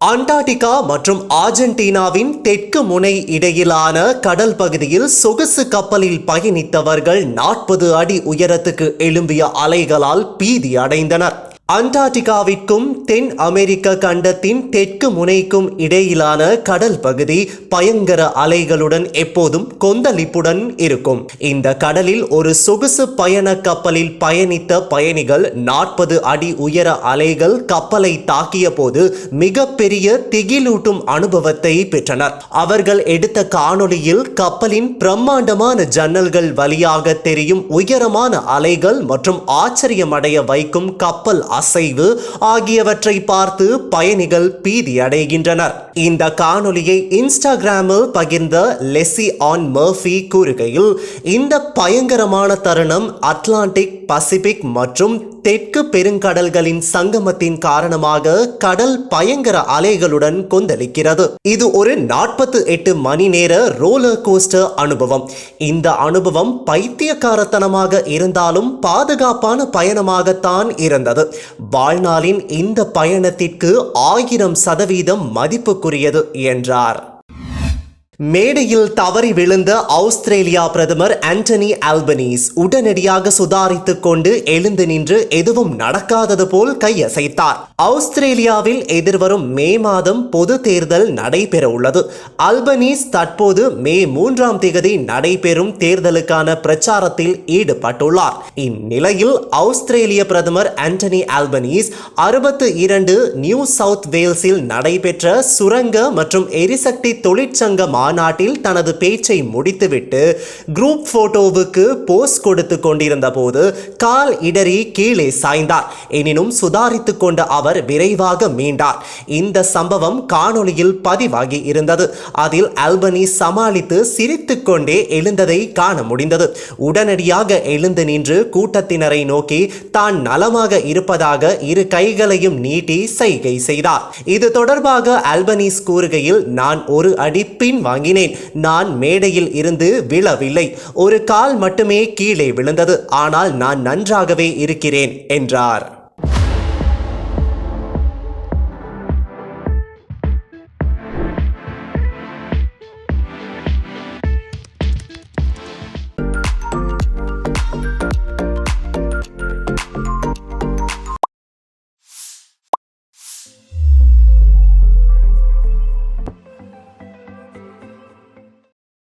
Antarctica மற்றும் ஆர்ஜென்டினாவின் தெற்கு முனை இடையிலான கடல் பகுதியில் சொகுசு கப்பலில் பயணித்தவர்கள் நாற்பது அடி உயரத்துக்கு எழும்பிய அலைகளால் பீதி அடைந்தனர். அண்டார்டிகாவிற்கும் தென் அமெரிக்க கண்டத்தின் தெற்கு முனைக்கும் இடையிலான கடல் பகுதி பயங்கர அலைகளுடன் எப்போதும் கொந்தளிப்புடன் இருக்கும். இந்த கடலில் ஒரு சொகுசு பயண கப்பலில் பயணித்த பயணிகள் நாற்பது அடி உயர அலைகள் கப்பலை தாக்கிய போது மிகப்பெரிய திகிலூட்டும் அனுபவத்தை பெற்றனர். அவர்கள் எடுத்த காணொளியில் கப்பலின் பிரம்மாண்டமான ஜன்னல்கள் வழியாக தெரியும் உயரமான அலைகள் மற்றும் ஆச்சரியமடைய வைக்கும் கப்பல் அசைவு ஆகியவற்றை பார்த்து பயணிகள் பீதி அடைகின்றனர் இந்த காணொலியை இன்ஸ்டாகிராமில் பகிர்ந்த லெசி ஆன் மர்ஃபி கூறுகையில் இந்த பயங்கரமான தருணம் அட்லாண்டிக் பசிபிக் மற்றும் தெற்கு பெருங்கடல்களின் சங்கமத்தின் காரணமாக கடல் பயங்கர அலைகளுடன் கொந்தளிக்கிறது. இது ஒரு நாற்பத்து எட்டு மணி நேர ரோலர் கோஸ்டர் அனுபவம். இந்த அனுபவம் பைத்தியக்காரத்தனமாக இருந்தாலும் பாதுகாப்பான பயணமாகத்தான் இருந்தது. வாழ்நாளின் இந்த பயணத்திற்கு ஆயிரம் சதவீதம் மதிப்புக்குரியது என்றார். மேடையில் தவறி விழுந்த ஆஸ்திரேலியா பிரதமர் ஆண்டனி ஆல்பனீஸ் உடனடியாக சுதாரித்து கொண்டு எழுந்து நின்று எதுவும் நடக்காதது போல் கையசைத்தார். ஆஸ்திரேலியாவில் எதிர்வரும் மே மாதம் பொது தேர்தல் நடைபெற உள்ளது அல்பனீஸ் தற்போது மே மூன்றாம் தேதி நடைபெறும் தேர்தலுக்கான பிரச்சாரத்தில் ஈடுபட்டுள்ளார். இந்நிலையில் ஆஸ்திரேலிய பிரதமர் ஆண்டனி ஆல்பனீஸ் அறுபத்து இரண்டு நியூ சவுத் வேல்ஸில் நடைபெற்ற சுரங்க மற்றும் எரிசக்தி தொழிற்சங்க மாநாட்டில் தனது பேச்சை முடித்துவிட்டு குரூப் போட்டோவுக்கு போஸ் கொடுத்து கொண்டிருந்த போது கால் இடறி கீழே சாய்ந்தார். எனினும் சுதாரித்துக் கொண்ட அவர் விரைவாக மீண்டார். இந்த சம்பவம் காணொளியில் பதிவாகி இருந்தது. அதில் அல்பனி சமாளித்து சிரித்துக் கொண்டே எழுந்ததை காண முடிந்தது. உடனடியாக எழுந்து நின்று கூட்டத்தினரை நோக்கி தான் நலமாக இருப்பதாக இரு கைகளையும் நீட்டி சைகை செய்தார். இது தொடர்பாக அல்பனீஸ் கூறுகையில் நான் ஒரு அடி பின் தாங்கினேன் நான் மேடையில் இருந்து விழவில்லை. ஒரு கால் மட்டுமே கீழே விழுந்தது. ஆனால் நான் நன்றாகவே இருக்கிறேன் என்றார்.